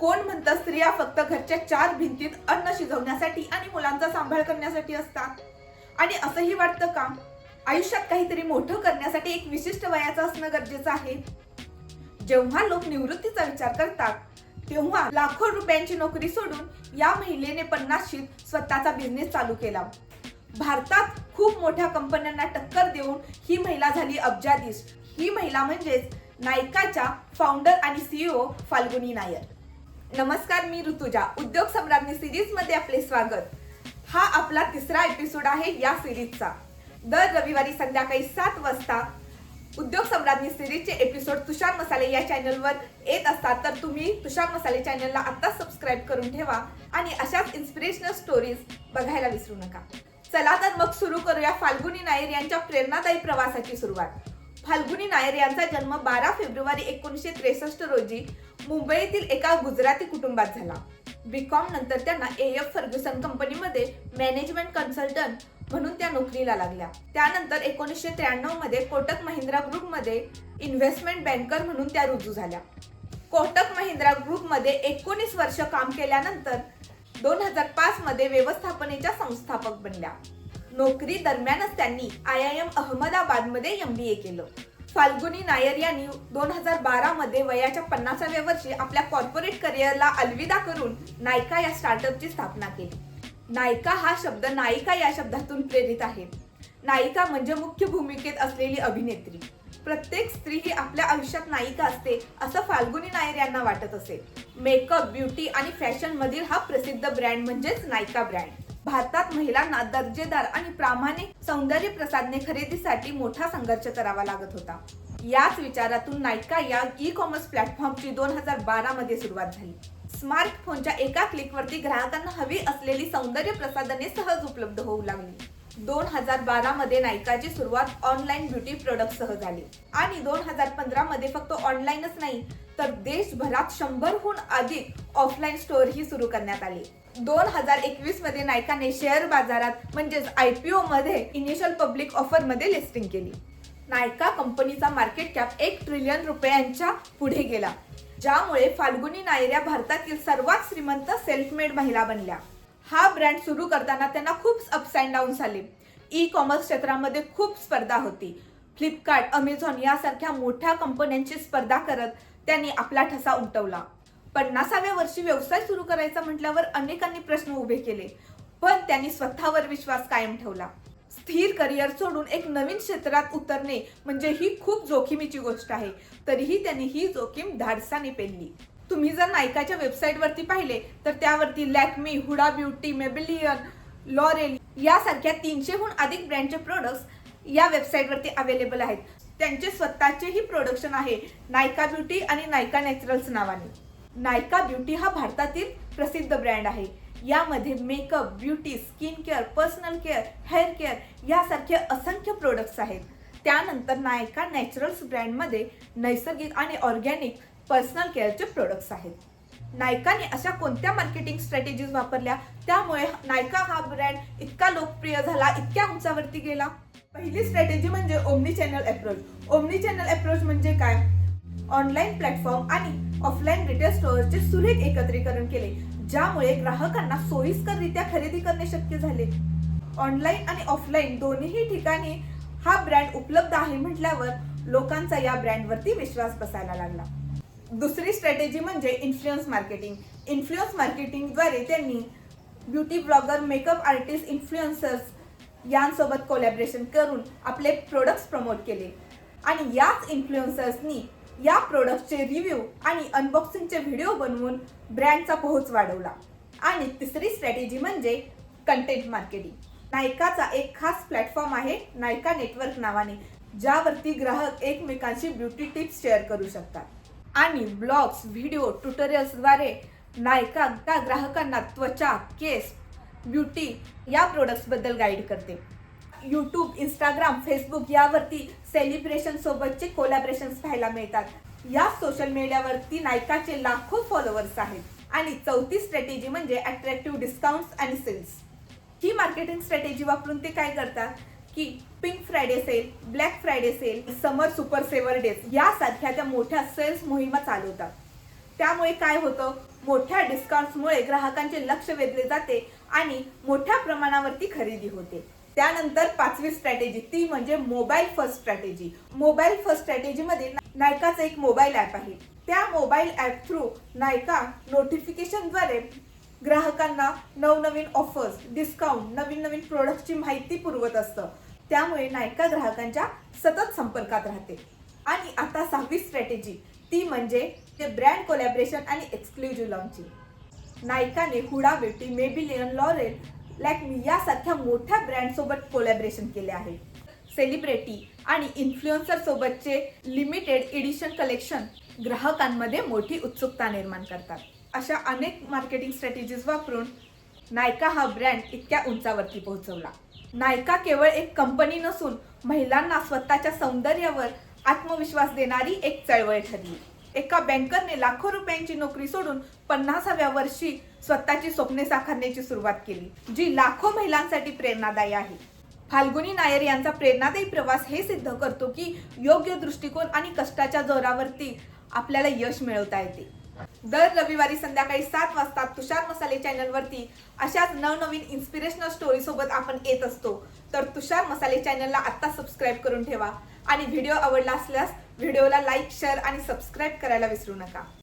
कोण म्हणतात स्त्रिया फक्त घरच्या चार भिंतीत अन्न शिजवण्यासाठी आणि मुलांचा सांभाळ करण्यासाठी असतात? आणि असंही वाटतं का? आयुष्यात काहीतरी मोठं करण्यासाठी एक विशिष्ट वयाचं असणं गरजेचं आहे. जेव्हा लोक निवृत्तीचा विचार करतात तेव्हा लाखो रुपयांची नोकरी सोडून या महिलेने पन्नासशीत स्वतःचा बिझनेस चालू केला. भारतात खूप मोठ्या कंपन्यांना टक्कर देऊन ही महिला झाली अब्जाधीश. ही महिला म्हणजेच नायकाच्या फाउंडर आणि सीईओ फाल्गुनी नायर. नमस्कार मी ऋतुजा. उद्योग सम्राज्ञी सिरीजमध्ये आपले स्वागत. हा आपला तिसरा एपिसोड आहे या सिरीजचा. दर रविवारी संध्याकाळी सात वाजता उद्योग सम्राज्ञी सिरीजचे एपिसोड तुषार मसाले या चॅनलवर येत असतात. तर तुम्ही तुषार मसाले चॅनलला आत्ताच सबस्क्राईब करून ठेवा आणि अशाच इन्स्पिरेशनल स्टोरीज बघायला विसरू नका. चला तर मग सुरू करूया फाल्गुनी नायर यांच्या प्रेरणादायी प्रवासाची सुरुवात. फाल्गुनी नायर यांचा जन्म बारा फेब्रुवारी एकोणीसशे त्रेसष्ट रोजी मुंबईतील एका गुजराती कुटुंबात झाला. बीकॉम नंतर त्यांना ए एफ फर्ग्युसन कंपनीमध्ये मॅनेजमेंट कन्सल्टंट म्हणून त्या नोकरीला लागल्या. त्यानंतर एकोणीसशे त्र्याण्णवमध्ये कोटक महिंद्रा ग्रुपमध्ये इन्व्हेस्टमेंट बँकर म्हणून त्या रुजू झाल्या. कोटक महिंद्रा ग्रुपमध्ये एकोणीस वर्ष काम केल्यानंतर दोन हजार पाच मध्ये व्यवस्थापनेच्या संस्थापक बनल्या. नोकरी दरम्यानच त्यांनी आय आय एम अहमदाबादमध्ये एम बी ए केलं. फाल्गुनी नायर यांनी दोन हजार बारा मध्ये वयाच्या पन्नासाव्या वर्षी आपल्या कॉर्पोरेट करिअरला अलविदा करून नायका या स्टार्टअपची स्थापना केली. नायका हा शब्द नायिका या शब्दातून प्रेरित आहे. नायिका म्हणजे मुख्य भूमिकेत असलेली अभिनेत्री. प्रत्येक स्त्री ही आपल्या आयुष्यात नायिका असते असं फाल्गुनी नायर यांना वाटत असेल मेकअप ब्युटी आणि फॅशन मधील हा प्रसिद्ध ब्रँड म्हणजेच नायका ब्रँड. भारतात महिलांना दर्जेदार आणि प्रामाणिक सौंदर्य प्रसाधने खरेदीसाठी मोठा संघर्ष करावा लागत होता. याच विचारातून नायका या ई कॉमर्स प्लॅटफॉर्मची दोन हजार बारा मध्ये सुरुवात झाली. स्मार्टफोनच्या एका क्लिकवरती ग्राहकांना हवी असलेली सौंदर्य प्रसाधने सहज उपलब्ध होऊ लागली. दोन हजार बारा मध्ये नायकाची सुरुवात ऑनलाईन ब्युटी प्रोडक्ट सह झाली. आणि दोन हजार पंधरा मध्ये फक्त ऑनलाईनच नाही तर देशभरात शंभरहून अधिक ऑफलाईन स्टोअर ही सुरू करण्यात आली. दोन हजार एकवीसमध्ये नायकाने शेअर बाजारात म्हणजेच आय पी मध्ये इनिशियल पब्लिक ऑफरमध्ये लिस्टिंग केली. नायका कंपनीचा मार्केट कॅप एक ट्रिलियन रुपयांच्या पुढे गेला ज्यामुळे फाल्गुनी नायर या भारतातील सर्वात श्रीमंत सेल्फ मेड महिला बनल्या. हा ब्रँड सुरू करताना त्यांना खूप अप्स अँड डाऊन झाले ई कॉमर्स क्षेत्रामध्ये खूप स्पर्धा होती. फ्लिपकार्ट अमेझॉन यासारख्या मोठ्या कंपन्यांची स्पर्धा करत त्यांनी आपला ठसा उमटवला. पन्नासाव्या वर्षी व्यवसाय सुरू करायचा म्हटल्यावर अनेकांनी प्रश्न उभे केले. पण त्यांनी स्वतःवर विश्वास कायम ठेवला. स्थिर करिअर सोडून एक नवीन क्षेत्रात उतरणे म्हणजे ही खूप जोखीमीची गोष्ट आहे. तरीही त्यांनी ही जोखीम धाडसाने पेलली. तुम्ही जर नायकाच्या वेबसाईटवरती पाहिले तर त्यावरती Lakme Huda Beauty Maybelline L'Oreal यासारख्या तीनशेहून अधिक ब्रँडचे प्रोडक्ट्स या वेबसाईटवरती अवेलेबल आहेत. त्यांचे स्वतःचेही प्रोडक्शन आहे नायका ब्युटी आणि नायका नॅचरल्स नावाने. नायका ब्युटी हा भारतातील प्रसिद्ध ब्रँड आहे. यामध्ये makeup beauty skin care personal care hair care यासारखे असंख्य प्रोडक्ट्स आहेत. त्यानंतर नायका नॅचरल्स ब्रँडमध्ये नैसर्गिक आणि ऑर्गॅनिक पर्सनल केअरचे प्रोडक्ट्स आहेत. नायकाने अशा कोणत्या मार्केटिंग स्ट्रॅटेजीज वापरल्या? त्यामुळे नायका हा ब्रँड इतका लोकप्रिय झाला इतक्या उंचावरती गेला. पहिली स्ट्रॅटेजी म्हणजे omni channel approach omni channel approach म्हणजे काय? ऑनलाईन प्लॅटफॉर्म आणि ऑफलाईन रिटेल स्टोअरचे सुरेख एकत्रीकरण केले ज्यामुळे ग्राहकांना सोयीस्कररित्या खरेदी करणे शक्य झाले. ऑनलाईन आणि ऑफलाईन दोन्ही ठिकाणी हा ब्रँड उपलब्ध आहे म्हटल्यावर लोकांचा या ब्रँडवरती विश्वास बसायला लागला. दुसरी स्ट्रॅटेजी म्हणजे इन्फ्लुएन्स मार्केटिंग. इन्फ्लुएन्स मार्केटिंगद्वारे त्यांनी beauty blogger makeup artist influencers यांसोबत कोलॅबरेशन करून आपले प्रोडक्ट्स प्रमोट केले. आणि याच इन्फ्लुएन्सर्सनी या प्रोडक्टचे रिव्ह्यू आणि अनबॉक्सिंगचे व्हिडिओ बनवून ब्रँडचा पोहोच वाढवला. आणि तिसरी स्ट्रॅटेजी म्हणजे कंटेंट मार्केटिंग नायकाचा एक खास प्लॅटफॉर्म आहे नायका नेटवर्क नावाने ज्यावरती ग्राहक एकमेकांशी ब्युटी टिप्स शेअर करू शकतात. आणि ब्लॉग्स व्हिडिओ ट्युटोरियल्सद्वारे नायका त्या ग्राहकांना त्वचा केस ब्युटी या प्रोडक्ट्सबद्दल गाईड करते. यूट्यूब इंस्टाग्राम फेसबुक यावरती सेलिब्रेशन सोबतचे कोलॅबरेशन्स पाहायला मिळतात. या सोशल मीडियावरती नायकाचे लाखो फॉलोअर्स आहेत. आणि चौथी स्ट्रॅटेजी म्हणजे अट्रॅक्टिव्ह डिस्काउंट्स आणि सेल्स ही मार्केटिंग स्ट्रॅटेजी वापरून ते काय करतात? की pink Friday sale black Friday sale summer super saver days यासारख्या त्या मोठ्या सेल्स मोहिमा चालवतात. त्यामुळे काय होतं? मोठ्या डिस्काउंट्समुळे ग्राहकांचे लक्ष वेधले जाते आणि मोठ्या प्रमाणावरती खरेदी होते. त्यानंतर पाचवी स्ट्रॅटेजी ती म्हणजे mobile first strategy mobile first strategy मध्ये नायकाचं एक मोबाईल ॲप आहे. त्या मोबाईल ॲप थ्रू नायका नोटिफिकेशनद्वारे ग्राहकांना नवनवीन ऑफर्स डिस्काउंट नवीन नवीन प्रोडक्टची माहिती पुरवत असतं. त्यामुळे नायका ग्राहकांच्या सतत संपर्कात राहते. आणि आता सहावी स्ट्रॅटेजी ती म्हणजे ते ब्रँड कोलॅबरेशन आणि exclusive launching नायकाने Huda Beauty Maybelline L'Oreal Lakme यासारख्या मोठ्या ब्रँडसोबत कोलॅबरेशन केले आहे. सेलिब्रिटी आणि इन्फ्लुएन्सर सोबतचे लिमिटेड एडिशन कलेक्शन ग्राहकांमध्ये मोठी उत्सुकता निर्माण करतात. अशा अनेक मार्केटिंग स्ट्रॅटेजीज वापरून नायका हा ब्रँड इतक्या उंचावरती पोहोचवला. नायका केवळ एक कंपनी नसून महिलांना स्वतःच्या सौंदर्यावर आत्मविश्वास देणारी एक चळवळ ठरली. एका बँकरने लाखो रुपयांची नोकरी सोडून पन्नासाव्या वर्षी स्वतःची स्वप्ने साकारण्याची सुरुवात केली जी लाखो महिलांसाठी प्रेरणादायी आहे. फाल्गुनी नायर यांचा प्रेरणादायी प्रवास हे सिद्ध करतो की योग्य दृष्टिकोन आणि कष्टाच्या जोरावरती आपल्याला यश मिळवता येते. दर रविवारी संध्याकाळी सात वाजता तुषार मसाले चॅनलवरती अशाच नवनवीन इन्स्पिरेशनल स्टोरी सोबत आपण येत असतो. तर तुषार मसाले चॅनलला आत्ता सबस्क्राईब करून ठेवा आणि व्हिडिओ आवडला असल्यास व्हिडिओला लाईक शेअर आणि सबस्क्राईब करायला विसरू नका.